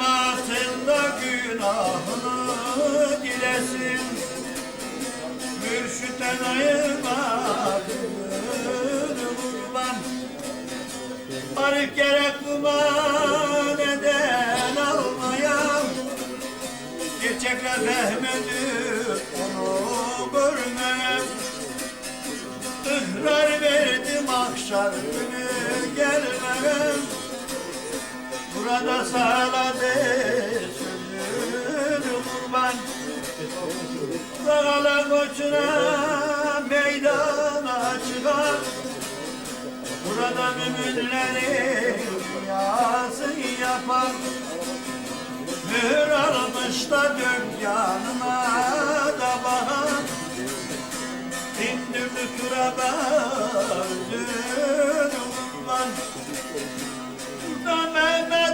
Cemaatinde günahını dilesin. Mürşitten ayırma kurban Arif gerek duman eden almayan. Gerçekler onu görmeyen Ihrar verdim akşar günü Burada sağladı sözünü kurban Dağla koçuna meydana çıkar. Burada müminlerin dünyası yapar. Mühür almış da dükkanına da bakar İndirdi turaba özünü Burada Mehmet'e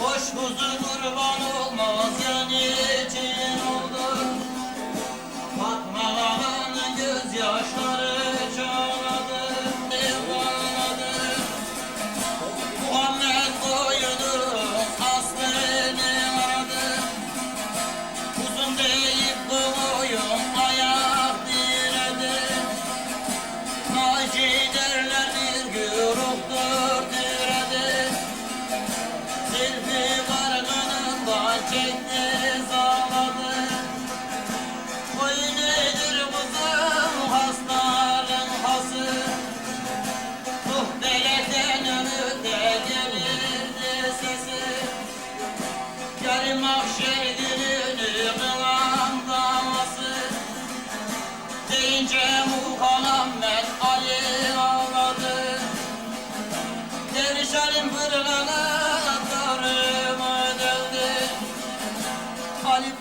Hoş kuzu kurban olmaz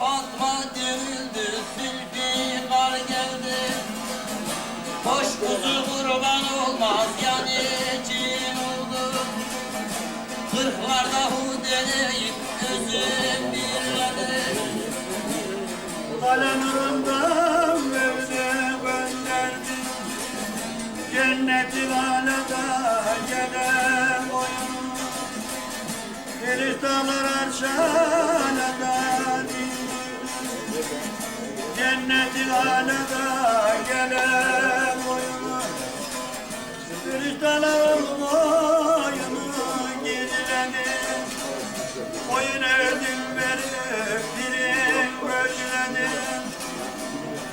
Fatma dirildi Zülfikar geldi. Hoş kuzu kurban olmaz yani cin oldu. Kırklarda hu deneyip gözüm birledi Kale nurundan mevze gönderdi. Cenneti alada gelen oyun Feriştalar arşaladan Cenneti alada gelen oyun Feriştalar oyunu gizledi Oyun ödül verip birin gözledim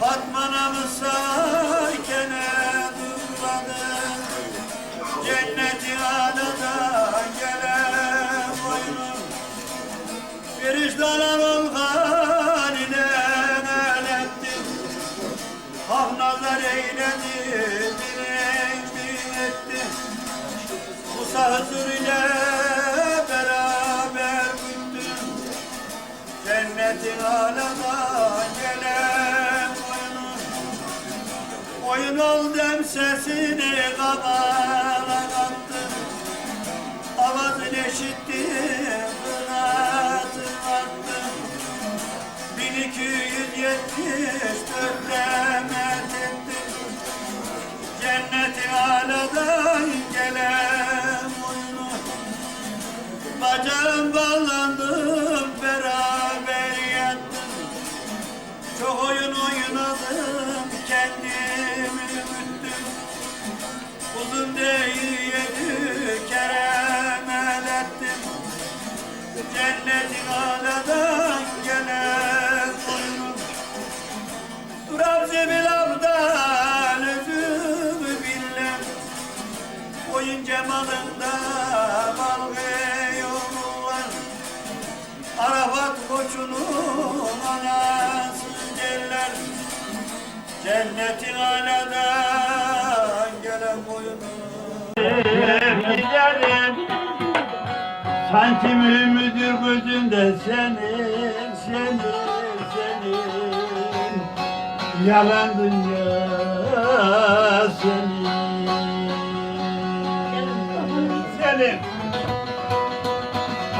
Fatma'na mısarken durmadı Cenneti alada gelen boynum Firiştalar ol eyledi birinci etti Musa Hızır beraber güttüm Cennetin alada gelen oyunu. Oyun ol sesini Avazını eşittim kınaatı attım 1274'te met ettim Nereden gelem oyunu Bacağım bağlandım beraber yattım Çok oyun oynadım kendi cemalında balgı yolu var Arafat koçunun anası derler. Cennetin aladan gelen boyunu Giderim. Sanki mühürdür gözünde senin, senin, senin. Yalan dünya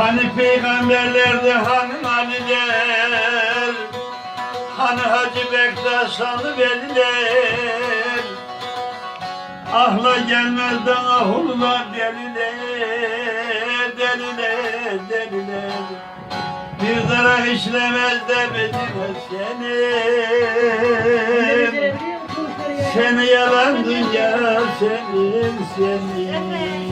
Hani peygamberlerde hanım Aliler Hani Hacı Bektaş hanı veliler. Ahla gelmez daha hullar deliler Deliler, deliler. Bir zara işlemez de bezine seni Seni yalan dünya senin, senin